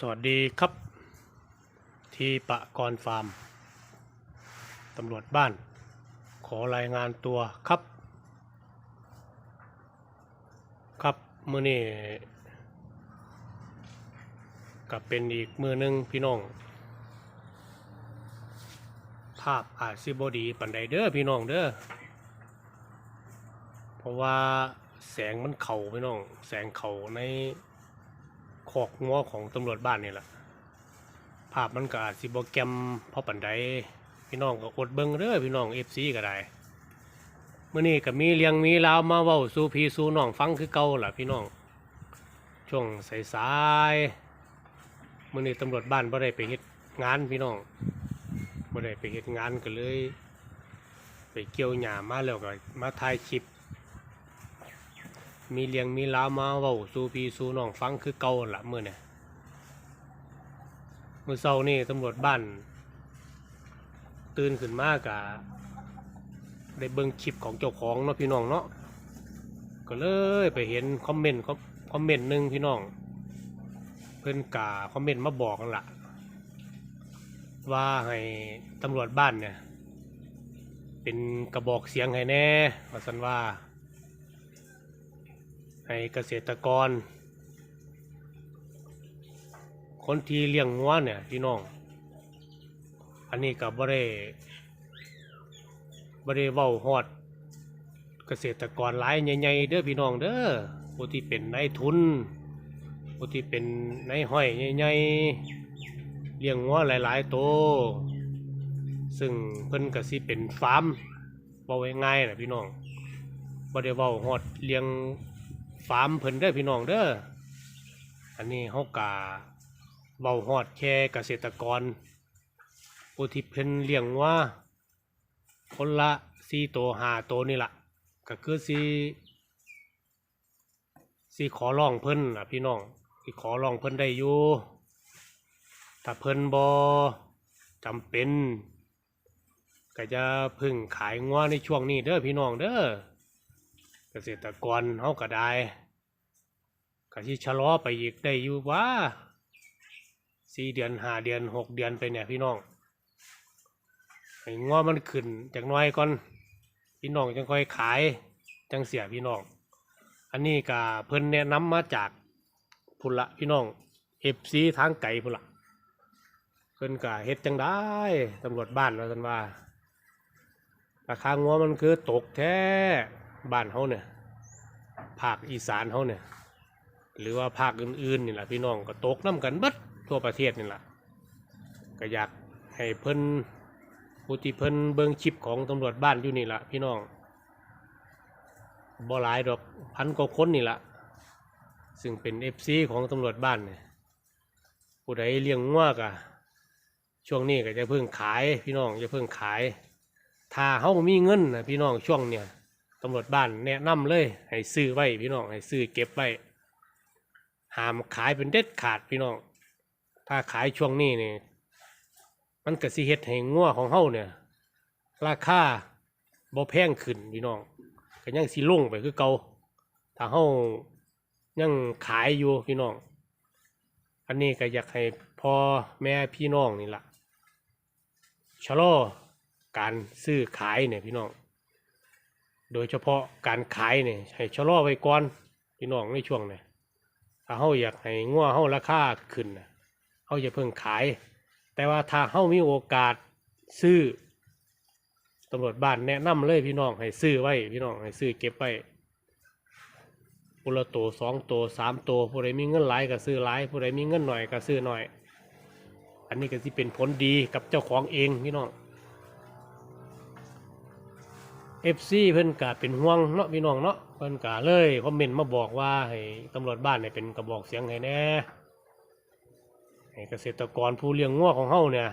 สวัสดีครับ ที่ปะกรฟาร์มตำรวจบ้าน ขอรายงานตัวครับ ครับมือนี้กับเป็นอีกมือหนึ่งพี่น้อง ภาพอาจสิบดีปันใดเด้อพี่น้องเด้อเพราะว่าแสงมันเข่าพี่น้อง แสงเข่าใน อกงัวของตำรวจบ้านนี่แหละภาพมันก็อาจสิบแกรมเพราะปันใดพี่น้องก็อดเบิ่งเด้อพี่น้องเอฟซีก็ได้เมื่อนี้ก็มีเลี้ยงมีลาวมาเว้าสู่พี่สู่น้องฟังคือเก่าล่ะพี่น้อง ช่วงสายๆมื่อนี้ตำรวจบ้านบ่ได้ไปเฮ็ดงานพี่น้องบ่ได้ไปเฮ็ดงานก็เลย ไปเกี่ยวหญ้ามาแล้วก็มาถ่ายคลิป มีเลี้ยงมีลามาเว้าสู่พี่สู่น้องฟังคือเก่าละมือเนี่ยมือเช้านี่ตำรวจบ้าน ตื่นขึ้นมากะได้เบิ่งคลิปของเจ้าของเนาะพี่น้องเนาะก็เลยไปเห็นคอมเมนต์คอมเมนต์หนึ่งพี่น้อง เพิ่อนกาคอมเมนต์มาบอกกันละว่าให้ตำรวจบ้านเนี่ย เป็นกระบอกเสียงให้แน่ว่าสันว่า ให้เกษตรกร คนที่เลี้ยงงัวเนี่ยพี่น้อง อันนี้กับบ่ได้บ่ได้เว้าฮอด เกษตรกรหลายใหญ่ๆเด้อพี่น้องเด้อผู้ที่เป็นนายทุนผู้ที่เป็นนายห้อยใหญ่ๆเลี้ยงงัวหลายๆโตวซึ่งเพิ่นก็สิเป็นฟาร์มเว้าง่ายนะพี่น้องบ่ได้เว้าฮอดเลี้ยง ฟาร์มเพิ่นเด้อพี่น้องเด้ออันนี้เฮากะเว้าฮอดแค่เกษตรกรผู้ที่เพิ่นเลี้ยงวัวคนละ4ตัว5ตัวนี่ละก็คือสิสิขอร้องเพิ่นล่ะพี่น้องสิขอร้องเพิ่นได้อยู่ถ้าเพิ่นบ่จำเป็น ก็จะพึ่งขายงัวในช่วงนี้เด้อพี่น้องเด้อ กษตรกรเขาก็ได้ก็ที่ชะลอไปอีกได้อยู่ว่าสี่เดือนห้าเดือนหกเดือนไปเนี่ยพี่น้องให้งอมันขึ้นจากน้อยก่อนพี่น้องจังค่อยขายจังเสียพี่น้อง อันนี้ก็เพิ่นแนะนำมาจากพุ่นละพี่น้องเอฟซีทางไก่พุ่นละเพิ่นก็เฮ็ดจังได้ตำรวจบ้านว่าสันว่าราคางัวมันคือตกแท้ บ้านเขาเนี่ยภาคอีสานเขาเนี่ยหรือว่าภาคอื่นๆนี่แหละพี่น้องก็ตกน้ำกันบิดทั่วประเทศนี่แหละก็อยากให้เพิ่นผู้ที่เพิ่นเบิ่งคลิปของตำรวจบ้านอยู่นี่แหละพี่น้องบ่หลายดอกพันกว่าคนนี่แหละซึ่งเป็นเอฟซีของตำรวจบ้านเนี่ยผู้ใดเลี้ยงงัวกะช่วงนี้ก็จะเพิ่งขายพี่น้องจะเพิ่งขาย ถ้าเขามีเงินนะพี่น้องช่วงเนี่ย ตำรวจบ้านแนะนำเลยให้ซื้อไว้พี่น้องให้ซื้อเก็บไว้ห้ามขายเป็นเด็ดขาดพี่น้อง ถ้าขายช่วงนี้เนี่ยมันก็สิเฮ็ดให้งัวของเฮาเนี่ย ราคาบ่แพงขึ้นพี่น้องก็ยังสิลงไปคือเก่าถ้าเฮายังขายอยู่พี่น้อง อันนี้ก็อยากให้พ่อแม่พี่น้องนี่ละชะลอการซื้อขายเนี่ยพี่น้อง โดยเฉพาะการขายเนี่ยให้ชะลอไว้ก่อนพี่น้องในช่วงเนี่ยถ้าเฮาอยากให้งัวเฮาราคาขึ้นนะเฮาจะเพิ่งขาย แต่ว่าถ้าเฮามีโอกาสซื้อตำรวจบ้านแนะนำเลยพี่น้องให้ซื้อไว้พี่น้องให้ซื้อเก็บไว้ปุละโตสองโตสามโตผู้ใดมีเงินหลายก็ซื้อหลายผู้ใดมีเงินหน่อยก็ซื้อหน่อย อันนี้ก็สิเป็นผลดีกับเจ้าของเองพี่น้อง เอฟซีเพิ่นกะเป็นห่วงเนาะพี่น้องเนาะเพิ่นกะเลยคอมเมนต์มาบอกว่าให้ตำรวจบ้านเนี่ยเป็นกระบอกเสียงให้แน่ให้เกษตรกรผู้เลี้ยงงัวของเฮาเนี่ย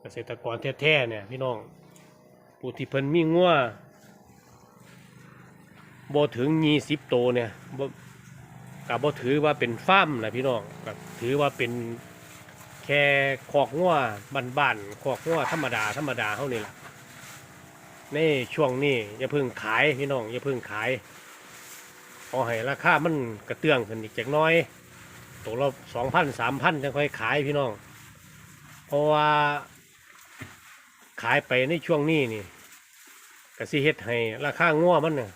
เกษตรกรแท้ๆเนี่ยพี่น้องผู้ที่เพิ่นมีงัวบ่ถึง20โตเนี่ยบ่ก็บ่ถือว่าเป็นฟาร์มนะพี่น้องก็ถือว่าเป็นแค่คอกงัวบ้านๆคอกงัวธรรมดาธรรมดาเฮานี่ล่ะ ในช่วงนี้อย่าเพิ่งขายพี่น้องอย่าเพิ่งขายขอให้ราคามันกระเตื้องขึ้นอีกจักน้อยโตตัวละสองพันสามพันจังค่อยขายพี่น้อง เพราะว่า ขายไปในช่วงนี้นี่ก็สิเฮ็ดให้ราคางัวมันน่ะ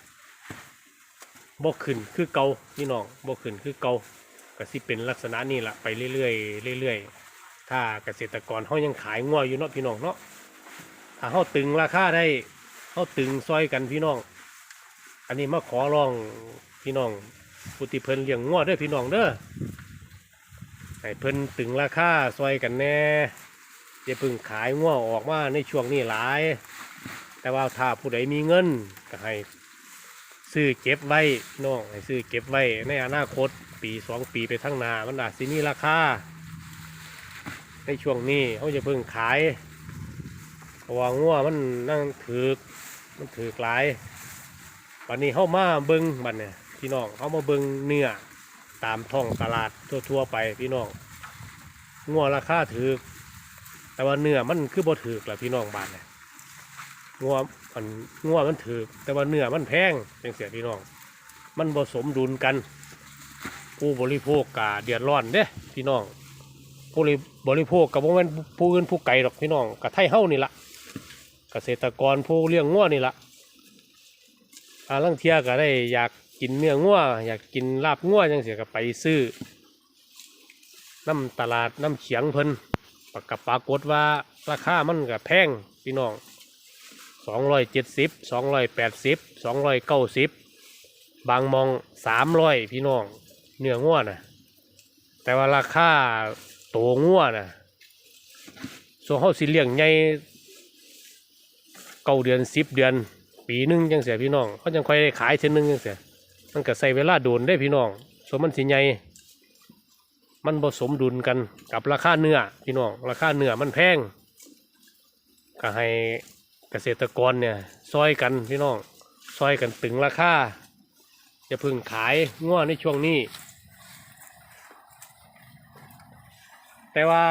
บ่ขึ้นคือเกาพี่น้องบ่ขึ้นคือเกาก็สิเป็นลักษณะนี้ละไปเรื่อยๆเรื่อยๆถ้าเกษตรกรเขายังขายงัวอยู่เนาะพี่น้องเนาะถ้าเขาตึงราคาได้ เขาตึงซอยกันพี่น้อง อันนี้มาขอร้องพี่น้องผู้ที่เพิ่นเลี้ยงงวเด้อพี่น้องเด้อให้เพิ่นตึงราคาซอยกันแน่จะพึ่งขายง่วออกมาในช่วงนี้หลาย แต่ว่าถ้าผู้ใดมีเงินก็ให้ซื้อเก็บไว้น้องให้ซื้อเก็บไว้ในอนาคตปีสองปีไปข้งนามันอาจสิมีราคาในช่วงนี้เขาจะพึ่งขาย เพราะว่าง่วมันนั่งถือกมันถือกหลายวันนี้เข้ามาเบิงบันเนี่ยพี่น้องเข้ามาเบิงเนื้อตามท้องตลาดทั่วๆไปพี่น้องง่วราคาถือกแต่ว่าเนื้อมันคือบ่ถือกล่ะพี่น้องบ้านเนี่ยงัวมันงัวมันถือกแต่ว่าเนื้อมันแพงจังเสียพี่น้อง มันผสมดุลกัน ผู้บริโภคกาเดือดร้อนเด้พี่น้องผู้บริโภคกับพว่ามันผู้อื่นผู้ไก่หรอกพี่น้องกับไทยเฮ้านี่ละ เกษตรกรผู้เลี้ยงงัวนี่ละอาลังเทียก็ได้อยากกินเนื้องัวอยากกินลาบงัวจังเสียก็ไปซื้อน้ำตลาดน้ำเขียงเพิ่นปกับปรากฏว่าราคามันก็แพงพี่น้องสองร้อยเจ็ดสิบสองร้อยแปดสิบสองร้อยเก้าสิบบางมองสามร้อยพี่น้องเนื้อง่วนะแต่ว่าราคาโตง่วนะส่วนเขาสิเลี้ยงใหญ่ เก้าเดือนสิบเดือน ปีหนึงจังเสียพี่น้องเขาจังค่อยได้ขายเท่านึงจังเสียมันก็ใส่เวลาโดนได้พี่น้องส่วนมันสิใหญ่มันผสมดุลกันกับราคาเนื้อพี่น้องราคาเนื้อมันแพงก็ให้เกษตรกรเนี่ยซอยกันพี่น้องซอยกันตึงราคาจะพึ่งขายง้อในช่วงนี้ แต่ว่า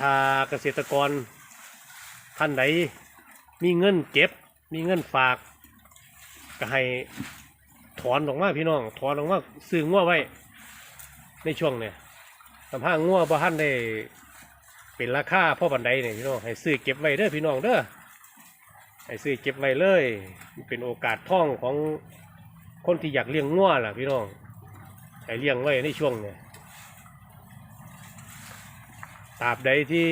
ถ้าเกษตรกรท่านใด มีเงินเก็บ มีเงินฝาก ก็ให้ถอนออกมาพี่น้อง ถอนออกมาซื้อง้อไว้ ในช่วงเนี่ยสำพังงัวบ่ทันได้เป็นราคาพ่อบันไดเนี่ยพี่น้อง ให้ซื้อเก็บไว้เด้อพี่น้องเด้อ ให้ซื้อเก็บไว้เลย เป็นโอกาสท่องของคนที่อยากเลี้ยงงัวล่ะพี่น้อง ให้เลี้ยงไว้ในช่วงเนี่ยตราบใดที่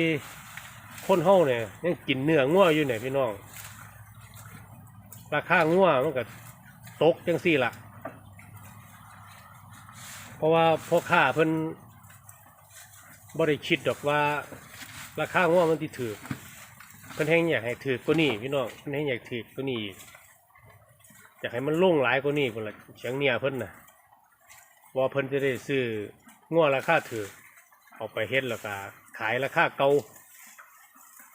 คนเฮาเนี่ยยังกินเนื้องัวอยู่เนี่ยพี่น้อง ราคางัวมันก็ตกจังสี่ละเพราะว่าพ่อค้าเพิ่นบ่ได้คิดดอกว่า ราคาง้อมันที่ถือเพิ่นแห้งอยากให้ถือกว่านี้พี่น้องเพิ่นแห้งอยากถือกว่านี้อยากให้มันลงหลายกว่านี้พุ่นละเสียงเนี่ยเพิ่นนะว่าเพิ่นจะได้ซื้อง้อราคาถือเอาไปเฮ็ดแล้วก็ขายราคาเก่า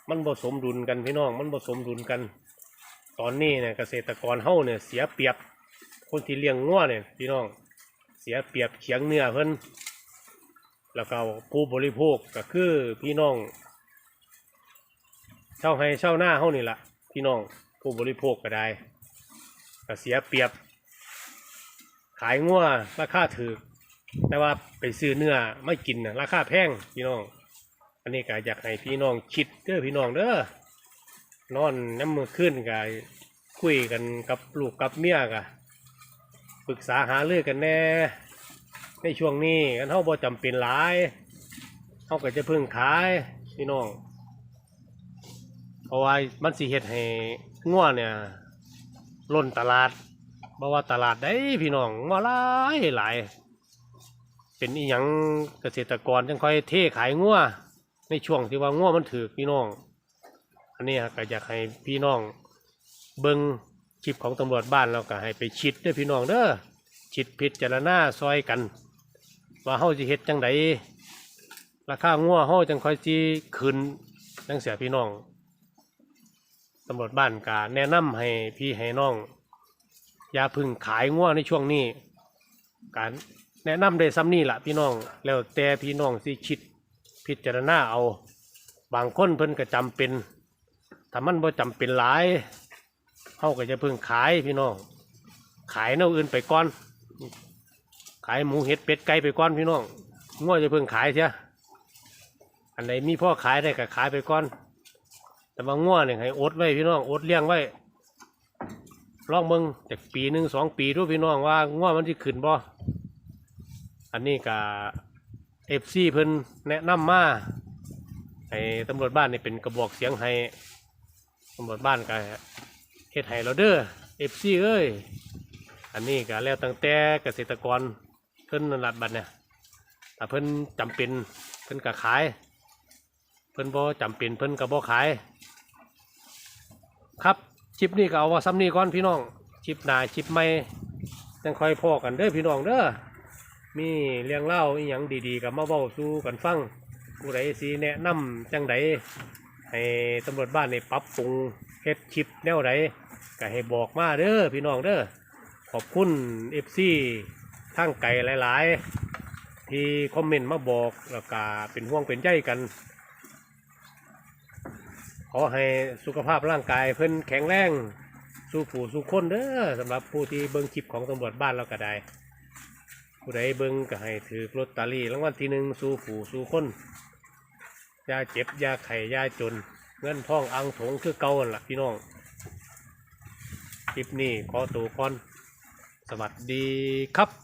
มันผสมดุลกันพี่น้อง มันผสมดุลกัน ตอนนี้เนี่ยเกษตรกรเฮ้าเนี่ยเสียเปรียบ คนที่เลี้ยงง้อเนี่ยพี่น้องเสียเปรียบเขียงเนื้อเพิ่นแล้วก็ผู้บริโภคก็คือพี่น้องเช่าให้เช่าหน้าเขานี่แหละพี่น้องผู้บริโภคก็ได้ก็เสียเปรียบ ขายงัวราคาถือแต่ว่าไปซื้อเนื้อไม่กินนะราคาแพงพี่น้อง อันนี้ก็อยากให้พี่น้องคิดเด้อพี่น้องเด้อนอนน้ำมือขึ้นก็คุยกันกับลูกกับเมียกะปรึกษาหาเรื่องกันแน่ ในช่วงนี้กันเท่าบ่จำเป็นหลายเท่าก็จะพึ่งขายพี่น้องเพราะว่ามันสิเฮ็ดให้ง่วเนี่ยล้นตลาดเพราะว่าตลาดได้พี่น้องง่วหลายหลาย เป็นอีหยังเกษตรกรจังค่อยเทขายง่ว ในช่วงที่ว่าง่วมันถือพี่น้อง อันนี้ก็อยากให้พี่น้อง เบิ่งคลิปของตำรวจบ้านแล้วก็ให้ไปชิดด้วยพี่น้องเด้อคิดพิจารณาซอยกัน ว่าเฮาสิเฮ็ดจังไดราคางัวเฮาจังค่อยสิขึ้นจังเสียพี่น้องตำรวจบ้านกาแนะนำให้พี่ให้น้องอย่าพึ่งขายงัวในช่วงนี้ การแนะนำได้ซ้ำนี่ล่ะพี่น้องแล้วแต่พี่น้องสิคิด พิจารณาเอา บางคนเพิ่นก็จำเป็นถ้ามันบ่จำเป็นหลายเฮาก็จะเพึ่งขายพี่น้อง ขายแนวอื่นไปก่อน ขายหมูเห็ดเป็ดไก่ไปก่อนพี่น้องง่วจะเพิ่งขายเชียอันไหนมีพ่อขายได้ก็ขายไปก่อน แต่ว่าง่วเนี่ยให้อดไว้พี่น้องอดเลี้ยงไว้ลองเบิ่งจากปีหนึ่งสองปีดูพี่น้องว่าง่วมันที่ขึ้นบ่อันนี้ก็ เอฟซีเพิ่นแนะนำมาให้ตำรวจบ้านนี่เป็นกระบอกเสียงให้ตำรวจบ้านก็เฮ็ดให้เราเด้อเอฟซีเอ้ยอันนี้ก็แล้วตั้งแต่เกษตรกรเพิ่นนั่นลัดบัดเนี่ยถ้าเพิ่นจำเป็นเพิ่นก็ขาย เพิ่นบ่จำเป็นเพิ่นก็บ่ขาย ครับชิปนี้ก็เอาว่าซ้ำนี้ก่อนพี่น้องชิปหน้าชิปใหม่จังค่อยพอกันเด้อพี่น้องเด้อ มีเรื่องเล่าอีหยังดีๆก็มาเว้าสู่กันฟังผู้ใดสิแนะนำจังใดให้ตำรวจบ้านนี่ปรับปรุงเฮ็ดชิปแนวใดก็ให้บอกมาเด้อพี่น้องเด้อขอบคุณ FC ทางไกลหลาย ๆ ที่คอมเมนต์มาบอกแล้วก็เป็นห่วงเป็นใยกัน ขอให้สุขภาพร่างกายเพิ่นแข็งแรงสู้ผู้สู้คนเด้อสำหรับผู้ที่เบิ่งคลิปของตำรวจบ้านเราก็ได้ ผู้ใดเบิ้งก็ให้ถือลอตเตอรี่รางวัลที่หนึ่งสู้ผู้สู้คนยาเจ็บยาไข่ยาจน เงินทองอังถงคือเก่าหั่นล่ะพี่น้อง คลิปนี้ขอตัวก่อน สวัสดีครับ